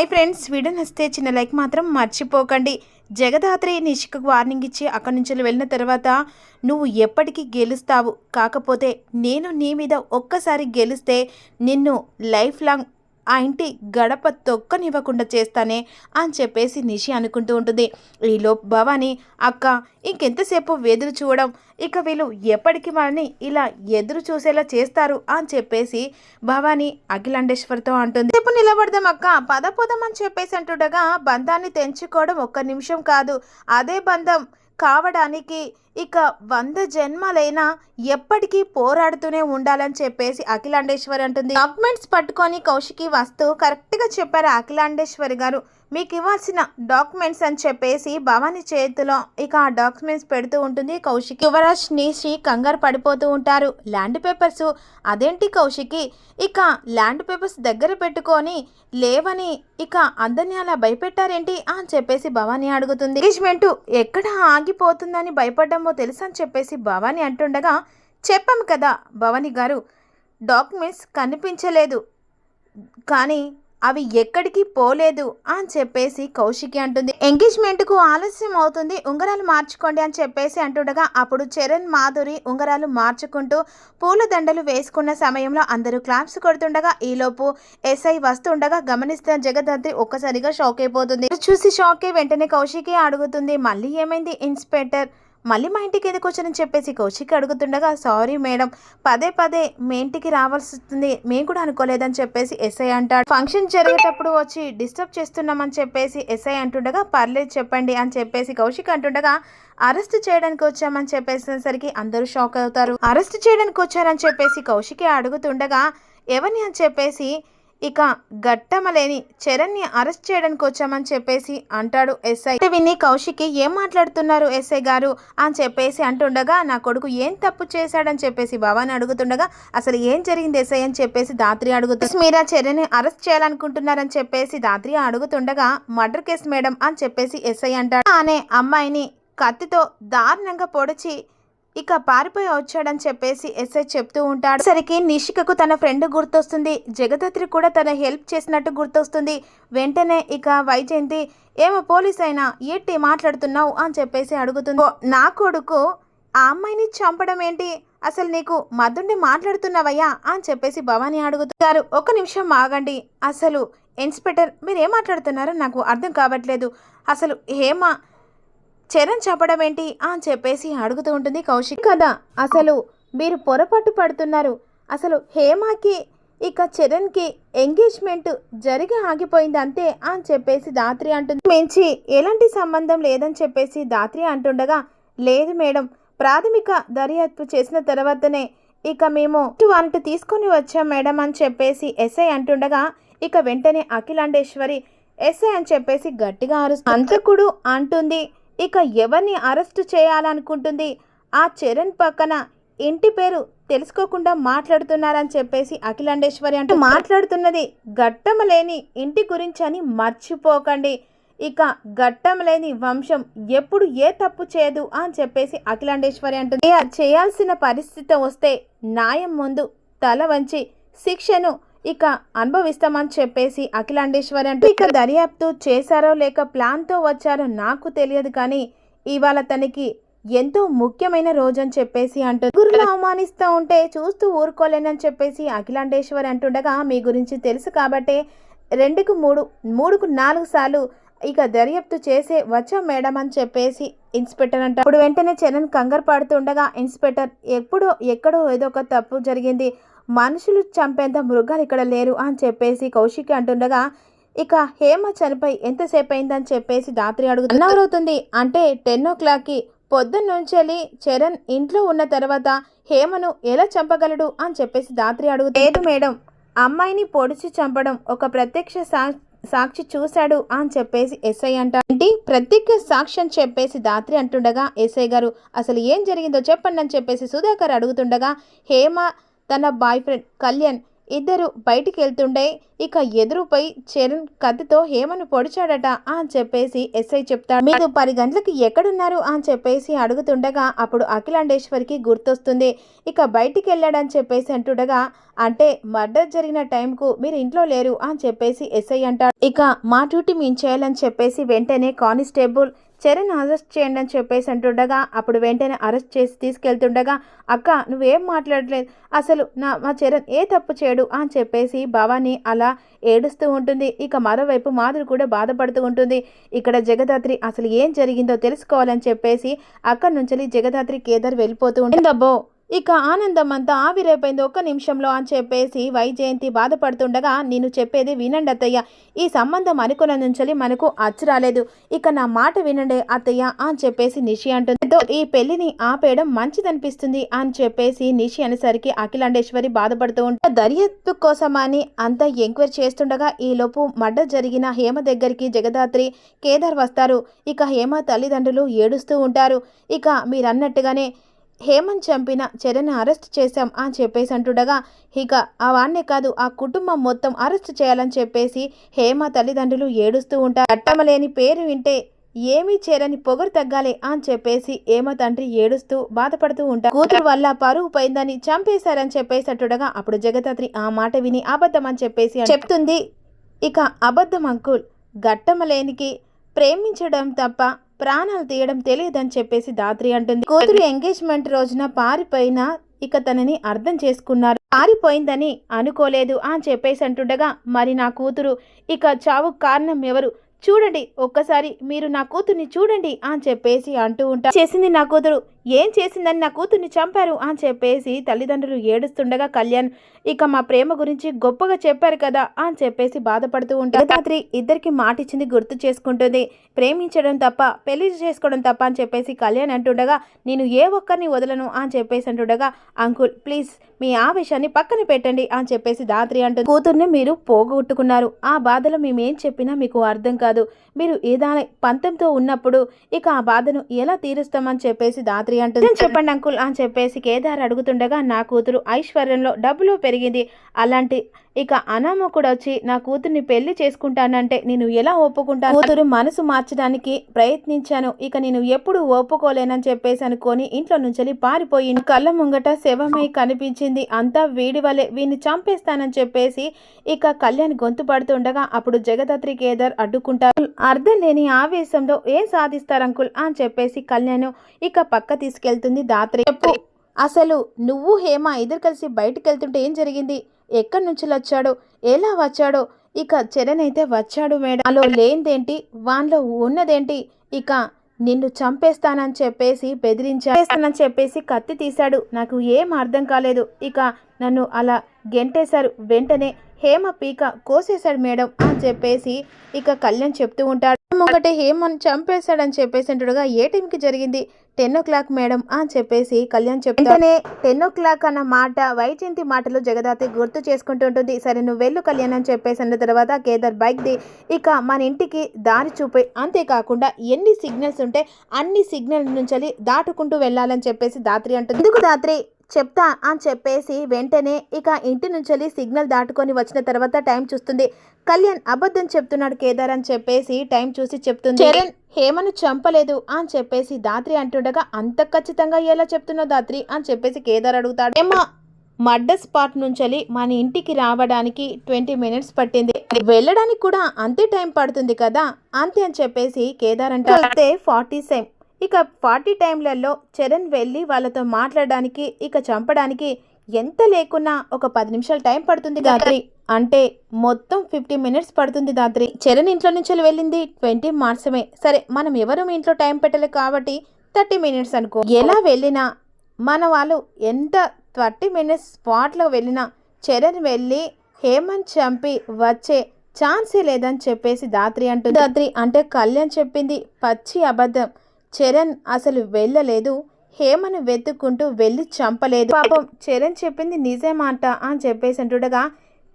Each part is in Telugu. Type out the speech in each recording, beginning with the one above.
హై ఫ్రెండ్స్ వీడియో నచ్చితే చిన్న లైక్ మాత్రం మర్చిపోకండి. జగదాత్రి నిషికకు వార్నింగ్ ఇచ్చి అక్కడి నుంచి వెళ్ళిన తర్వాత నువ్వు ఎప్పటికీ గెలుస్తావు. కాకపోతే నేను నీ మీద ఒక్కసారి గెలిస్తే నిన్ను లైఫ్ లాంగ్ ఆ ఇంటి గడప తొక్కనివ్వకుండా చేస్తానే అని చెప్పేసి నిషి అనుకుంటూ ఉంటుంది. ఈలో భవాని అక్క ఇంకెంతసేపు ఎదురు చూడడం ఇక వీళ్ళు ఎప్పటికీ మనని ఇలా ఎదురు చూసేలా చేస్తారు అని చెప్పేసి భవాని అఖిలాండేశ్వర్తో అంటుంది. ఇప్పుడు నిలబడదాం అక్క పదపోదాం అని చెప్పేసి అంటుండగా బంధాన్ని తెంచుకోవడం ఒక్క నిమిషం కాదు. అదే బంధం కావడానికి ఇక వంద జన్మలైనా ఎప్పటికీ పోరాడుతూనే ఉండాలని చెప్పేసి అఖిలాండేశ్వరి అంటుంది. డాక్యుమెంట్స్ పట్టుకొని కౌశికి వస్తూ కరెక్ట్గా చెప్పారు అఖిలాండేశ్వరి గారు. మీకు ఇవ్వాల్సిన డాక్యుమెంట్స్ అని చెప్పేసి భవాని చేతిలో ఇక ఆ డాక్యుమెంట్స్ పెడుతూ ఉంటుంది కౌశికి. యువరాజ్ నిషి కంగారు పడిపోతూ ఉంటారు. Land papers. అదేంటి కౌశికి? ఇక ల్యాండ్ పేపర్స్ దగ్గర పెట్టుకొని లేవని ఇక అందరినీ అలా భయపెట్టారేంటి? అని చెప్పేసి భవాని అడుగుతుంది. ఎంగేజ్మెంట్ ఎక్కడ ఆగిపోతుందని భయపడ్డం తెలుసా అని చెప్పేసి భవాని అంటుండగా చెప్పాం కదా భవాని గారు డాక్యుమెంట్స్ కనిపించలేదు. కానీ అవి ఎక్కడికి పోలేదు అని చెప్పేసి కౌశికి అంటుంది. ఎంగేజ్మెంట్కు ఆలస్యం అవుతుంది ఉంగరాలు మార్చుకోండి అని చెప్పేసి అంటుండగా అప్పుడు చరణ్ మాధురి ఉంగరాలు మార్చుకుంటూ పూలదండలు వేసుకున్న సమయంలో అందరూ క్లాప్స్ కొడుతుండగా ఈలోపు ఎస్ఐ వస్తుండగా గమనిస్తున్న జగదాత్రి ఒక్కసారిగా షాక్ అయిపోతుంది. చూసి షాక్ అయి వెంటనే కౌశికి అడుగుతుంది మళ్ళీ ఏమైంది ఇన్స్పెక్టర్? మళ్ళీ మా ఇంటికి ఎందుకు వచ్చానని చెప్పేసి కౌశిక్ అడుగుతుండగా సారీ మేడం పదే పదే మీ ఇంటికి రావాల్సి వస్తుంది. మేము కూడా అనుకోలేదని చెప్పేసి ఎస్ఐ అంటాడు. ఫంక్షన్ జరిగేటప్పుడు వచ్చి డిస్టర్బ్ చేస్తున్నామని చెప్పేసి ఎస్ఐ అంటుండగా పర్లేదు చెప్పండి అని చెప్పేసి కౌశిక్ అంటుండగా అరెస్ట్ చేయడానికి వచ్చామని చెప్పేసరికి అందరూ షాక్ అవుతారు. అరెస్ట్ చేయడానికి వచ్చారని చెప్పేసి కౌశికి అడుగుతుండగా ఎవరిని? అని చెప్పేసి ఇక గట్టమలేని చరణ్ని అరెస్ట్ చేయడానికి వచ్చామని చెప్పేసి అంటాడు ఎస్ఐ. విని కౌశికి ఏం మాట్లాడుతున్నారు ఎస్ఐ గారు అని చెప్పేసి అంటుండగా నా కొడుకు ఏం తప్పు చేశాడని చెప్పేసి భవాని అడుగుతుండగా అసలు ఏం జరిగింది ఎస్ఐ అని చెప్పేసి దాత్రి అడుగుతుంది మీరా చరణ్ని అరెస్ట్ చేయాలనుకుంటున్నారని చెప్పేసి దాత్రి అడుగుతుండగా మర్డర్ కేసు మేడం అని చెప్పేసి ఎస్ఐ అంటాడు. అనే అమ్మాయిని కత్తితో దారుణంగా పొడిచి ఇక పారిపోయి వచ్చాడని చెప్పేసి ఎస్ఐ చెప్తూ ఉంటాడు. సరికి నిషికకు తన ఫ్రెండ్ గుర్తొస్తుంది. జగదత్రి కూడా తన హెల్ప్ చేసినట్టు గుర్తొస్తుంది. వెంటనే ఇక వైజయంతి ఏమో పోలీస్ అయినా ఏంటి మాట్లాడుతున్నావు? అని చెప్పేసి అడుగుతుంది. నా కొడుకు ఆ అమ్మాయిని చంపడం ఏంటి? అసలు నీకు మద్దుండి మాట్లాడుతున్నావయ్యా? అని చెప్పేసి భవానీ అడుగుతారు ఒక నిమిషం ఆగండి. అసలు ఇన్స్పెక్టర్ మీరు ఏం మాట్లాడుతున్నారో నాకు అర్థం కావట్లేదు. అసలు హేమ చరణ్ చెప్పడం ఏంటి? అని చెప్పేసి అడుగుతూ ఉంటుంది కౌశిక్. కదా అసలు మీరు పొరపాటు పడుతున్నారు. అసలు హేమకి ఇక చరణ్కి ఎంగేజ్మెంట్ జరిగి ఆగిపోయింది అంతే అని చెప్పేసి దాత్రి అంటుంది. మించి ఎలాంటి సంబంధం లేదని చెప్పేసి దాత్రి అంటుండగా లేదు మేడం ప్రాథమిక దర్యాప్తు చేసిన తర్వాతనే ఇక మేము వారిని తీసుకొని వచ్చాం మేడం అని చెప్పేసి ఎస్ఐ అంటుండగా ఇక వెంటనే అఖిలాండేశ్వరి ఎస్ఐ అని చెప్పేసి గట్టిగా అరుస్తూ అంతకుడు అంటుంది ఇక ఎవరిని అరెస్టు చేయాలనుకుంటుంది? ఆ చరణ్ పక్కన ఇంటి పేరు తెలుసుకోకుండా మాట్లాడుతున్నారని చెప్పేసి అఖిలాండేశ్వరి అంటూ మాట్లాడుతున్నది. ఘట్టం లేని ఇంటి గురించి అని మర్చిపోకండి. ఇక ఘట్టం లేని వంశం ఎప్పుడు ఏ తప్పు చేయదు అని చెప్పేసి అఖిలాండేశ్వరి అంటుంది. చేయాల్సిన పరిస్థితి వస్తే న్యాయం ముందు తల వంచి శిక్షను ఇక అనుభవిస్తామని చెప్పేసి అఖిలాండేశ్వరి అంటే ఇక దర్యాప్తు చేశారో లేక ప్లాన్తో వచ్చారో నాకు తెలియదు కానీ ఇవాళ తనకి ఎంతో ముఖ్యమైన రోజు అని చెప్పేసి అంటుంది గురువులు అవమానిస్తూ ఉంటే చూస్తూ ఊరుకోలేనని చెప్పేసి అఖిలాండేశ్వరి అంటుండగా మీ గురించి తెలుసు కాబట్టే రెండుకు మూడు మూడుకు నాలుగు సార్లు ఇక దర్యాప్తు చేసే వచ్చాం మేడం అని చెప్పేసి ఇన్స్పెక్టర్ అంట. అప్పుడు వెంటనే చరణ్ కంగారు పడుతుండగా ఇన్స్పెక్టర్ ఎప్పుడో ఎక్కడో ఏదో ఒక తప్పు జరిగింది. మనుషులు చంపేంత మృగాలు ఇక్కడ లేరు అని చెప్పేసి కౌశికి అంటుండగా ఇక హేమ చనిపోయి ఎంతసేపు అయిందని చెప్పేసి దాత్రి అడుగుతుంది అవుతుంది అంటే టెన్ ఓ క్లాక్కి పొద్దున్న నుంచి చరణ్ ఇంట్లో ఉన్న తర్వాత హేమను ఎలా చంపగలడు? అని చెప్పేసి దాత్రి అడుగుతుంది లేదు మేడం అమ్మాయిని పొడిచి చంపడం ఒక ప్రత్యక్ష సాక్షి చూశాడు అని చెప్పేసి ఎస్ఐ అంట ఏంటి? ప్రత్యేక సాక్ష్యం చెప్పేసి దాత్రి అంటుండగా ఎస్ఐ గారు అసలు ఏం జరిగిందో చెప్పండి అని చెప్పేసి సుధాకర్ అడుగుతుండగా హేమ తన బాయ్ ఫ్రెండ్ కళ్యాణ్ ఇద్దరు బయటికి వెళ్తుండే ఇక ఎదురుపై చరణ్ కత్తితో హేమను పొడిచాడట అని చెప్పేసి ఎస్ఐ చెప్తాడు. మీరు పది గంటలకి ఎక్కడున్నారు అని చెప్పేసి అడుగుతుండగా అప్పుడు అఖిలాండేశ్వరికి గుర్తొస్తుంది. ఇక బయటికి వెళ్ళాడని చెప్పేసి అంటుండగా అంటే మర్డర్ జరిగిన టైంకు మీరు ఇంట్లో లేరు అని చెప్పేసి ఎస్ఐ అంటాడు. ఇక మా డ్యూటీ మేము చేయాలని చెప్పేసి వెంటనే కానిస్టేబుల్ చరణ్ అరెస్ట్ చేయండి అని చెప్పేసి అంటుండగా అప్పుడు వెంటనే అరెస్ట్ చేసి తీసుకెళ్తుండగా అక్క నువ్వేం మాట్లాడలేదు? అసలు నా మా చరణ్ ఏ తప్పు చేయడు? అని చెప్పేసి భవాని అలా ఏడుస్తూ ఉంటుంది. ఇక మరోవైపు మాధురి కూడా బాధపడుతూ ఉంటుంది. ఇక్కడ జగదాత్రి అసలు ఏం జరిగిందో తెలుసుకోవాలని చెప్పేసి అక్కడి నుంచి జగదాత్రి కేదార్ వెళ్ళిపోతూ ఉంటుందబ్బో ఇక ఆనందం అంతా ఆవిరైపోయింది. ఒక్క నిమిషంలో అని చెప్పేసి వైజయంతి బాధపడుతుండగా నేను చెప్పేది వినండి అత్తయ్య. ఈ సంబంధం అనుకున్న నుంచి మనకు అచ్చు రాలేదు. ఇక నా మాట వినండి అత్తయ్య అని చెప్పేసి నిషి అంటుంది. ఈ పెళ్ళిని ఆపేయడం మంచిదనిపిస్తుంది అని చెప్పేసి నిషి అనేసరికి అఖిలాండేశ్వరి బాధపడుతూ ఉంటే దర్యాప్తు కోసమని అంతా ఎంక్వైరీ చేస్తుండగా ఈ లోపు జరిగిన హేమ దగ్గరికి జగదాత్రి కేదార్ వస్తారు. ఇక హేమ తల్లిదండ్రులు ఏడుస్తూ ఉంటారు. ఇక మీరన్నట్టుగానే హేమంత్ చంపిన చరణ్ అరెస్ట్ చేశాం అని చెప్పేసి అంటుండగా ఇక అవాన్నే కాదు ఆ కుటుంబం మొత్తం అరెస్ట్ చేయాలని చెప్పేసి హేమ తల్లిదండ్రులు ఏడుస్తూ ఉంటారు. అట్టమలేని పేరు వింటే ఏమీ చేరని పొగరు తగ్గాలి అని చెప్పేసి ఏమ తండ్రి ఏడుస్తూ బాధపడుతూ ఉంటారు. కూతురు వల్ల పరువు పోయిందని చంపేశారని చెప్పేసి అంటుండగా అప్పుడు జగదాత్రి ఆ మాట విని అబద్ధం అని చెప్పేసి చెప్తుంది. ఇక అబద్ధం అంకుల్. గట్టమలేనికి ప్రేమించడం తప్ప ప్రాణాలు తీయడం తెలియదని చెప్పేసి దాత్రి అంటుంది. కూతురు ఎంగేజ్మెంట్ రోజున పారిపోయిన ఇక తనని అర్థం చేసుకున్నారు. పారిపోయిందని అనుకోలేదు అని చెప్పేసి అంటుండగా మరి నా కూతురు ఇక చావు కారణం ఎవరు? చూడండి ఒక్కసారి మీరు నా కూతుర్ని చూడండి అని చెప్పేసి అంటూ ఉంటా. చేసింది నా కూతురు. ఏం చేసిందని నా కూతుర్ని చంపారు అని చెప్పేసి తల్లిదండ్రులు ఏడుస్తుండగా కళ్యాణ్ ఇక మా ప్రేమ గురించి గొప్పగా చెప్పారు కదా అని చెప్పేసి బాధపడుతూ ఉంటారు రాత్రి ఇద్దరికి మాట ఇచ్చింది గుర్తు చేసుకుంటుంది. ప్రేమించడం తప్ప పెళ్ళి చేసుకోవడం తప్ప అని చెప్పేసి కళ్యాణ్ అంటుండగా నేను ఏ ఒక్కరిని వదలను అని చెప్పేసి అంటుండగా అంకుల్ ప్లీజ్ మీ ఆవేశాన్ని పక్కన పెట్టండి అని చెప్పేసి దాత్రి అంటుంది. కూతుర్ని మీరు పోగొట్టుకున్నారు. ఆ బాధలో మేమేం చెప్పినా మీకు అర్థం కాదు. మీరు ఏదైనా పంతంతో ఉన్నప్పుడు ఇక ఆ బాధను ఎలా తీరుస్తామని చెప్పేసి దాత్రి అంటుంది "నిజం చెప్పండి అంకుల్? అని చెప్పేసి కేదార్ అడుగుతుండగా నా కూతురు ఐశ్వర్యంలో డబ్బులో పెరిగింది. అలాంటి ఇక అనామ కూడా వచ్చి నా కూతుర్ని పెళ్ళి చేసుకుంటానంటే నేను ఎలా ఒప్పుకుంటాను? కూతురు మనసు మార్చడానికి ప్రయత్నించాను. ఇక నేను ఎప్పుడు ఒప్పుకోలేనని చెప్పేసి అనుకొని ఇంట్లో నుంచి పారిపోయి కళ్ళ ముంగట శవమై కనిపించింది. అంతా వీడి వలె వీడిని చంపేస్తానని చెప్పేసి ఇక కళ్యాణ్ గొంతు పడుతుండగా అప్పుడు జగదత్రి కేదార్ అడ్డుకుంటారు. అర్థం లేని ఆవేశంలో ఏం సాధిస్తారు అంకుల్? అని చెప్పేసి కళ్యాణ్ ఇక పక్క తీసుకెళ్తుంది దాత్రి. చెప్పు. అసలు నువ్వు హేమ ఇద్దరు కలిసి బయటికి వెళ్తుంటే ఏం జరిగింది? ఎక్కడి నుంచి వచ్చాడో? ఎలా వచ్చాడో? ఇక చరణ్ అయితే వచ్చాడు మేడం. అలో లేనిదేంటి? వాన్లో ఉన్నదేంటి? ఇక నిన్ను చంపేస్తానని చెప్పేసి బెదిరించేస్తానని చెప్పేసి కత్తి తీశాడు. నాకు ఏం అర్థం కాలేదు. ఇక నన్ను అలా గెంటేశారు వెంటనే. హేమ పీక కోసేశాడు మేడం అని చెప్పేసి ఇక కళ్యాణ్ చెప్తూ ఉంటాడు. ఒకటి హేమను చంపేశాడని చెప్పేసి అంటుడుగా ఏ టైంకి జరిగింది? టెన్ ఓ క్లాక్ మేడం అని చెప్పేసి కళ్యాణ్ చెప్తానే టెన్ ఓ క్లాక్ అన్న మాట వైజయంతి మాటలు జగదాతి గుర్తు చేసుకుంటూ ఉంటుంది. సరే నువ్వు వెళ్ళు కళ్యాణ్ అని చెప్పేసి అన్న తర్వాత కేదార్ బైక్ ది ఇక మన ఇంటికి దారి చూపే అంతేకాకుండా ఎన్ని సిగ్నల్స్ ఉంటే అన్ని సిగ్నల్ నుంచి దాటుకుంటూ వెళ్ళాలని చెప్పేసి దాత్రి అంటుంది. ఎందుకు దాత్రి? చెప్తా అని చెప్పేసి వెంటనే ఇక ఇంటి నుంచి సిగ్నల్ దాటుకొని వచ్చిన తర్వాత టైం చూస్తుంది. కళ్యాణ్ అబద్ధం చెప్తున్నాడు కేదార్ అని చెప్పేసి టైం చూసి చెప్తుంది. చరణ్ హేమను చంపలేదు అని చెప్పేసి దాత్రి అంటుండగా అంత ఖచ్చితంగా ఎలా చెప్తున్నావు దాత్రి అని చెప్పేసి కేదార్ అడుగుతాడు. హేమ మర్డర్ స్పాట్ నుంచి మన ఇంటికి రావడానికి ట్వంటీ మినిట్స్ పట్టింది. వెళ్ళడానికి కూడా అంతే టైం పడుతుంది కదా అంతే అని చెప్పేసి కేదార్ అంటే ఫార్టీ సేమ్. ఇక ఫార్టీ టైంలలో చరణ్ వెళ్ళి వాళ్ళతో మాట్లాడడానికి ఇక చంపడానికి ఎంత లేకున్నా ఒక పది నిమిషాలు టైం పడుతుంది దాత్రి. అంటే మొత్తం ఫిఫ్టీ మినిట్స్ పడుతుంది దాత్రి. చరణ్ ఇంట్లో నుంచి వెళ్ళింది ట్వంటీ మాసమే సరే మనం ఎవరు మీ ఇంట్లో టైం పెట్టలేదు కాబట్టి థర్టీ మినిట్స్ అనుకో. ఎలా వెళ్ళినా మన వాళ్ళు ఎంత థర్టీ మినిట్స్ స్పాట్లో వెళ్ళినా చరణ్ వెళ్ళి హేమంత్ చంపి వచ్చే ఛాన్సే లేదని చెప్పేసి దాత్రి అంటుంది. దాత్రి అంటే కళ్యాణ్ చెప్పింది పచ్చి అబద్ధం. చరణ్ అసలు వెళ్ళలేదు. హేమను వెతుక్కుంటూ వెళ్ళి చంపలేదు. పాపం చరణ్ చెప్పింది నిజమాట అని చెప్పేసి అంటుండగా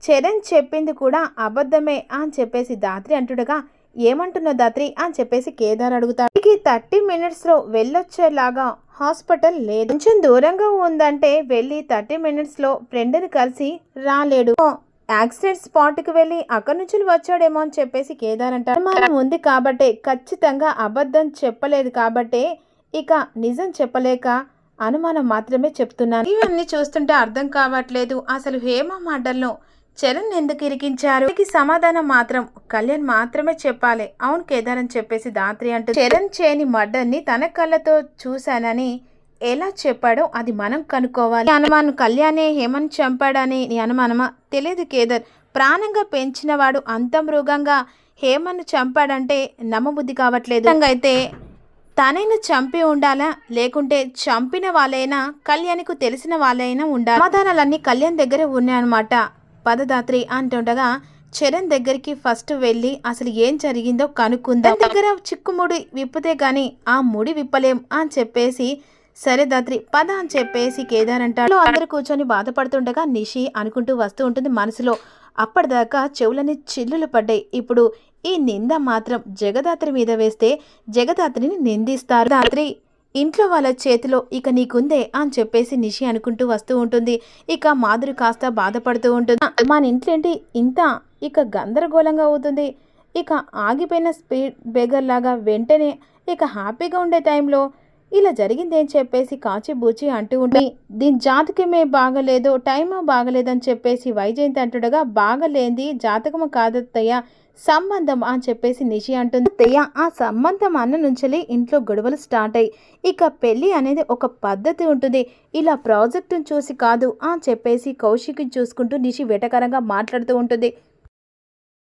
చరణ్ చెప్పింది కూడా అబద్ధమే అని చెప్పేసి దాత్రి అంటుడగా ఏమంటున్నావు దాత్రి? అని చెప్పేసి కేదార్ అడుగుతాడు. ఈ థర్టీ మినిట్స్లో వెళ్ళొచ్చేలాగా హాస్పిటల్ లేదు. కొంచెం దూరంగా ఉందంటే వెళ్ళి థర్టీ మినిట్స్లో ఫ్రెండ్ని కలిసి రాలేడు. యాక్సిడెంట్ స్పాట్కి వెళ్ళి అక్కడి నుంచి వచ్చాడేమో అని చెప్పేసి కేదార్ అంటారు మనం ఉంది కాబట్టే ఖచ్చితంగా అబద్ధం చెప్పలేదు కాబట్టే ఇక నిజం చెప్పలేక అనుమానం మాత్రమే చెప్తున్నాను. ఇవన్నీ చూస్తుంటే అర్థం కావట్లేదు. అసలు హేమ మాటల్లో చరణ్ ఎందుకు ఇరికించారు? దీనికి సమాధానం మాత్రం కళ్యాణ్ మాత్రమే చెప్పాలి. అవును కేదార్ అని చెప్పేసి దాత్రి అంటూ చరణ్ చేయని మడ్డని తన కళ్ళతో చూశానని ఎలా చెప్పాడో అది మనం కనుక్కోవాలి. అనుమానం కళ్యాణే హేమన్ చంపాడని నీ అనుమానమా? తెలియదు కేదార్. ప్రాణంగా పెంచినవాడు అంత మృగంగా హేమన్ను చంపాడంటే నమ్మబుద్ధి కావట్లేదు. అయితే తనైనా చంపి ఉండాలా? లేకుంటే చంపిన వాళ్ళైనా కళ్యాణ్కు తెలిసిన వాళ్ళైనా ఉండాలి? సమాధానాలన్నీ కళ్యాణ్ దగ్గరే ఉన్నాయన్నమాట. పదదాత్రి అంటుండగా చరణ్ దగ్గరికి ఫస్ట్ వెళ్ళి అసలు ఏం జరిగిందో కనుక్కుందాం. దగ్గర చిక్కుముడి విప్పితే గాని ఆ ముడి విప్పలేం అని చెప్పేసి సరే దాత్రి పద అని చెప్పేసి కేదార్ అంటాడు అందరూ కూర్చొని బాధపడుతుండగా నిషి అనుకుంటూ వస్తూ ఉంటుంది మనసులో. అప్పటిదాకా చెవులని చిల్లులు పడ్డాయి. ఇప్పుడు ఈ నింద మాత్రం జగదాత్రి మీద వేస్తే జగదాత్రిని నిందిస్తారు. దాత్రి ఇంట్లో వాళ్ళ చేతిలో ఇక నీకుందే అని చెప్పేసి నిషి అనుకుంటూ వస్తూ ఉంటుంది. ఇక మాధురి కాస్త బాధపడుతూ ఉంటుంది. మన ఇంట్లో ఏంటి ఇంత ఇక గందరగోళంగా అవుతుంది. ఇక ఆగిపోయిన స్పీడ్ బెగర్ లాగా వెంటనే ఇక హ్యాపీగా ఉండే టైంలో ఇలా జరిగిందేం చెప్పేసి కాచిబూచి అంటూ ఉంటే దీని జాతకమే బాగలేదు టైము బాగలేదని చెప్పేసి వైజయంతి అంటుండగా బాగలేంది జాతకము కాదత్తయ్య. సంబంధం అని చెప్పేసి నిషి అంటుంది. అత్తయ్య ఆ సంబంధం అన్న నుంచలే ఇంట్లో గొడవలు స్టార్ట్ అయ్యి ఇక పెళ్ళి అనేది ఒక పద్ధతి ఉంటుంది. ఇలా ప్రాజెక్టును చూసి కాదు అని చెప్పేసి కౌశిక్ని చూసుకుంటూ నిషి వెటకరంగా మాట్లాడుతూ ఉంటుంది.